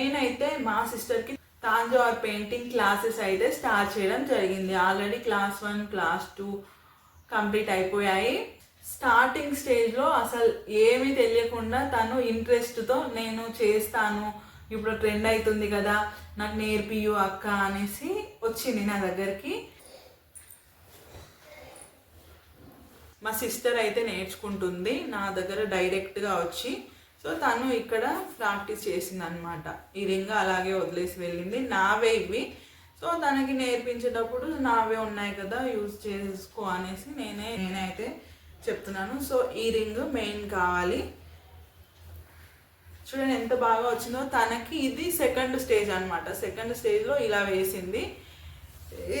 నేనైతే మా సిస్టర్కి తాంజావర్ పెయింటింగ్ క్లాసెస్ అయితే స్టార్ట్ చేయడం జరిగింది. Already class one class two complete అయిపోయాయి. స్టార్టింగ్ స్టేజ్లో అసలు ఏమీ తెలియకుండా తను ఇంట్రెస్ట్తో నేను చేస్తాను ఇప్పుడు ట్రెండ్ అవుతుంది కదా నాకు నేర్పియు అక్క అనేసి వచ్చింది నా దగ్గరికి. మా సిస్టర్ అయితే నేర్చుకుంటుంది నా దగ్గర డైరెక్ట్గా వచ్చి సో తను ఇక్కడ ప్రాక్టీస్ చేసింది అనమాట ఈ రింగ్ అలాగే వదిలేసి వెళ్ళింది. నావే ఇవి. సో తనకి నేర్పించేటప్పుడు నావే ఉన్నాయి కదా యూజ్ చేసుకో అనేసి నేనే నేనైతే చెప్తున్నాను. సో ఈ రింగ్ మెయిన్ కావాలి. చూడండి ఎంత బాగా వచ్చిందో. తనకి ఇది సెకండ్ స్టేజ్ అనమాట సెకండ్ స్టేజ్లో ఇలా వేసింది.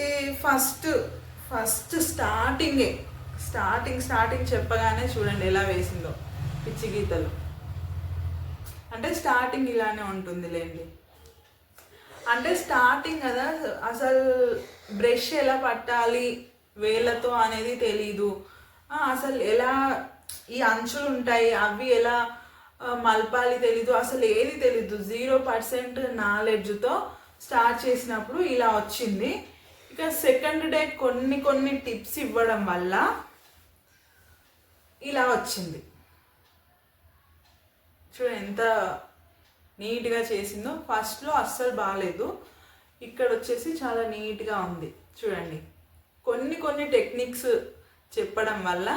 ఈ ఫస్ట్ ఫస్ట్ స్టార్టింగే. స్టార్టింగ్ స్టార్టింగ్ చెప్పగానే చూడండి ఎలా వేసిందో. పిచ్చి గీతలు. అంటే స్టార్టింగ్ ఇలానే ఉంటుంది లేండి అంటే స్టార్టింగ్ కదా అసలు బ్రష్ ఎలా పట్టాలి వేళ్ళతో అనేది తెలీదు. అసలు ఎలా ఈ అంచులు ఉంటాయి అవి ఎలా మలపాలి తెలీదు. అసలు ఏది తెలీదు. జీరో పర్సెంట్ నాలెడ్జ్తో స్టార్ట్ చేసినప్పుడు ఇలా వచ్చింది. ఇక సెకండ్ డే కొన్ని కొన్ని టిప్స్ ఇవ్వడం వల్ల ఇలా వచ్చింది. చూడ ఎంత నీట్గా చేసిందో. ఫస్ట్లో అస్సలు బాగాలేదు ఇక్కడ వచ్చేసి చాలా నీట్గా ఉంది. చూడండి. కొన్ని కొన్ని టెక్నిక్స్ చెప్పడం వల్ల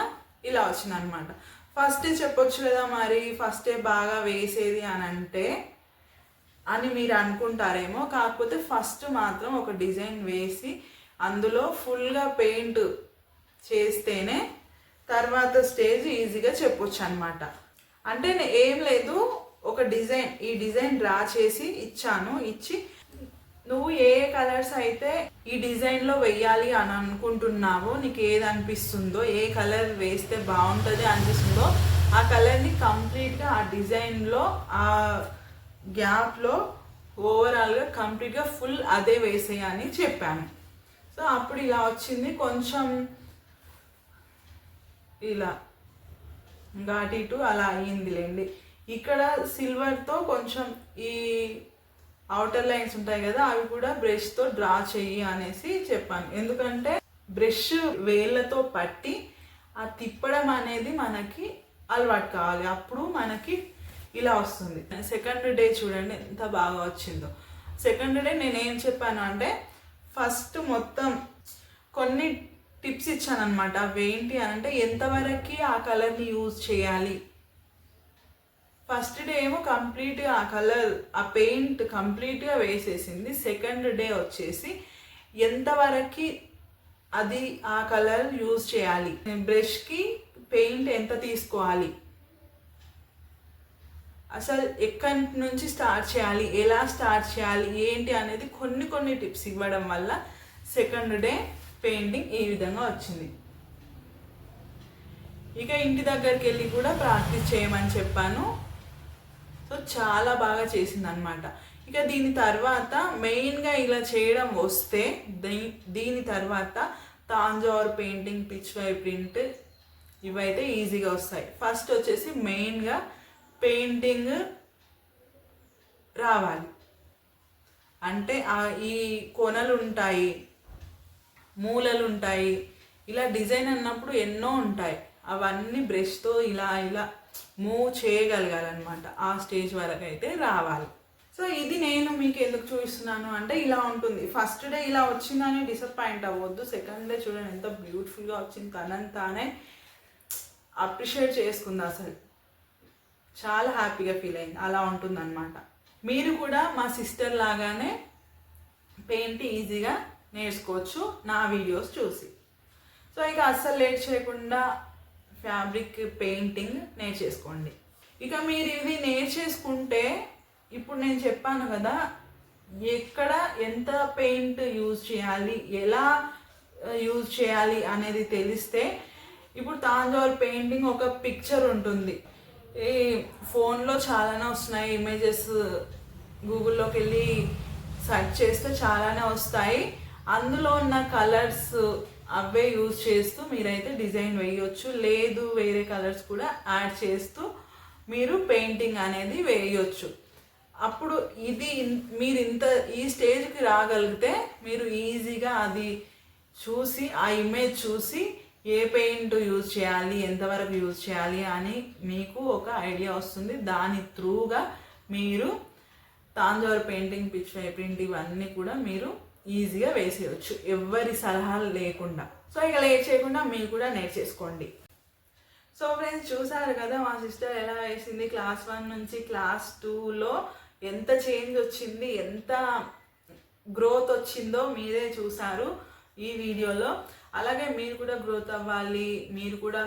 ఇలా వచ్చింది అనమాట ఫస్టే చెప్పొచ్చు కదా మరి ఫస్టే బాగా వేసేది అని అంటే అని మీరు అనుకుంటారేమో. కాకపోతే ఫస్ట్ మాత్రం ఒక డిజైన్ వేసి అందులో ఫుల్గా పెయింట్ చేస్తేనే తర్వాత స్టేజ్ ఈజీగా చెప్పొచ్చు అనమాట అంటే నేను ఏం లేదు ఒక డిజైన్ ఈ డిజైన్ డ్రా చేసి ఇచ్చాను. ఇచ్చి నువ్వు ఏ కలర్స్ అయితే ఈ డిజైన్లో వెయ్యాలి అని అనుకుంటున్నావో నీకు ఏది అనిపిస్తుందో ఏ కలర్ వేస్తే బాగుంటుంది అనిపిస్తుందో ఆ కలర్ని కంప్లీట్గా ఆ డిజైన్లో ఆ గ్యాప్లో ఓవరాల్గా కంప్లీట్గా ఫుల్ అదే వేసేయని చెప్పాను. సో అప్పుడు ఇలా వచ్చింది. కొంచెం ఇలా ఇంకా అటు ఇటు అలా అయ్యిందిలేండి. ఇక్కడ సిల్వర్తో కొంచెం ఈ అవుటర్ లైన్స్ ఉంటాయి కదా అవి కూడా బ్రష్తో డ్రా చెయ్యి అనేసి చెప్పాను. ఎందుకంటే బ్రష్ వేళ్ళతో పట్టి ఆ తిప్పడం అనేది మనకి అలవాటు కావాలి. అప్పుడు మనకి ఇలా వస్తుంది. సెకండ్ డే చూడండి ఎంత బాగా వచ్చిందో. సెకండ్ డే నేను ఏం చెప్పాను అంటే ఫస్ట్ మొత్తం కొన్ని టిప్స్ ఇచ్చానమాట అవి ఏంటి అని అంటే ఎంతవరకు ఆ కలర్ని యూజ్ చేయాలి. ఫస్ట్ డే ఏమో కంప్లీట్గా ఆ కలర్ ఆ పెయింట్ కంప్లీట్గా వేసేసింది. సెకండ్ డే వచ్చేసి ఎంతవరకు అది ఆ కలర్ యూజ్ చేయాలి. బ్రష్కి పెయింట్ ఎంత తీసుకోవాలి? అసలు ఎక్కడి నుంచి స్టార్ట్ చేయాలి? ఎలా స్టార్ట్ చేయాలి? ఏంటి అనేది కొన్ని కొన్ని టిప్స్ ఇవ్వడం వల్ల సెకండ్ డే పెయింటింగ్ ఈ విధంగా వచ్చింది? ఇక ఇంటి దగ్గరికి వెళ్ళి కూడా ప్రాక్టీస్ చేయమని చెప్పాను. సో చాలా బాగా చేసింది అనమాట ఇక దీని తర్వాత మెయిన్గా ఇలా చేయడం వస్తే దీ- దీని తర్వాత Thanjavur painting Pichwai print ఇవైతే ఈజీగా వస్తాయి. ఫస్ట్ వచ్చేసి మెయిన్గా పెయింటింగ్ రావాలి. అంటే ఈ కొనలు ఉంటాయి మూలలు ఉంటాయి ఇలా డిజైన్ అన్నప్పుడు ఎన్నో ఉంటాయి. అవన్నీ బ్రష్తో ఇలా ఇలా మూవ్ చేయగలగాలన్నమాట. ఆ స్టేజ్ వరకు అయితే రావాలి. సో ఇది నేను మీకు ఎందుకు చూపిస్తున్నాను అంటే ఇలా ఉంటుంది. ఫస్ట్ డే ఇలా వచ్చిందని డిసప్పాయింట్ అవ్వద్దు. సెకండ్ డే చూడండి ఎంత బ్యూటిఫుల్గా వచ్చింది. తనని తానే అప్రిషియేట్ చేసుకుంది అసలు. చాలా హ్యాపీగా ఫీల్ అయింది. అలా ఉంటుందన్నమాట. మీరు కూడా మా సిస్టర్ లాగానే పెయింట్ ఈజీగా నేర్చుకోవచ్చు నా వీడియోస్ చూసి. సో ఇక అస్సలు లేట్ చేయకుండా ఫ్యాబ్రిక్ పెయింటింగ్ నేర్చేసుకోండి. ఇక మీరు ఇది నేర్చేసుకుంటే ఇప్పుడు నేను చెప్పాను కదా ఎక్కడ ఎంత పెయింట్ యూజ్ చేయాలి ఎలా యూజ్ చేయాలి అనేది తెలిస్తే ఇప్పుడు తాంజావూర్ పెయింటింగ్ ఒక పిక్చర్ ఉంటుంది. ఈ ఫోన్లో చాలానే వస్తున్నాయి ఇమేజెస్ గూగుల్లోకి వెళ్ళి సెర్చ్ చేస్తే చాలానే వస్తాయి. అందులో ఉన్న కలర్స్ అవే యూజ్ చేస్తూ మీరైతే డిజైన్ వేయొచ్చు. లేదు వేరే కలర్స్ కూడా యాడ్ చేస్తూ మీరు పెయింటింగ్ అనేది వేయొచ్చు. అప్పుడు ఇది మీరు ఇంత ఈ స్టేజ్కి రాగలిగితే మీరు ఈజీగా అది చూసి ఆ ఇమేజ్ చూసి ఏ పెయింట్ యూజ్ చేయాలి ఎంతవరకు యూజ్ చేయాలి అని మీకు ఒక ఐడియా వస్తుంది. దాని త్రూగా మీరు తాంజావర్ పెయింటింగ్ పిచ్ ప్రింట్ ఇవన్నీ కూడా మీరు ఈజీగా వేసేయచ్చు. ఎవరి సలహాలు లేకుండా. సో ఇక లేట్ చేయకుండా మీరు కూడా నేర్చేసుకోండి. సో ఫ్రెండ్స్ చూసారు కదా మా సిస్టర్ ఎలా వేసింది? క్లాస్ వన్ నుంచి క్లాస్ టూలో ఎంత చేంజ్ వచ్చింది? ఎంత గ్రోత్ వచ్చిందో మీరే చూసారు ఈ వీడియోలో. అలాగే మీరు కూడా గ్రోత్ అవ్వాలి. మీరు కూడా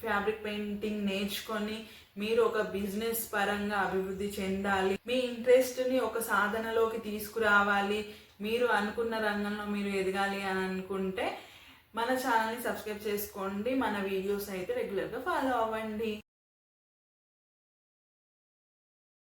ఫ్యాబ్రిక్ పెయింటింగ్ నేర్చుకొని మీరు ఒక బిజినెస్ పరంగా అభివృద్ధి చెందాలి. మీ ఇంట్రెస్ట్ని ఒక సాధనలోకి తీసుకురావాలి. మీరు అనుకున్న రంగంలో మీరు ఎదగాలి అని అనుకుంటే మన ఛానల్ని సబ్స్క్రైబ్ చేసుకోండి. మన వీడియోస్ అయితే రెగ్యులర్గా ఫాలో అవ్వండి.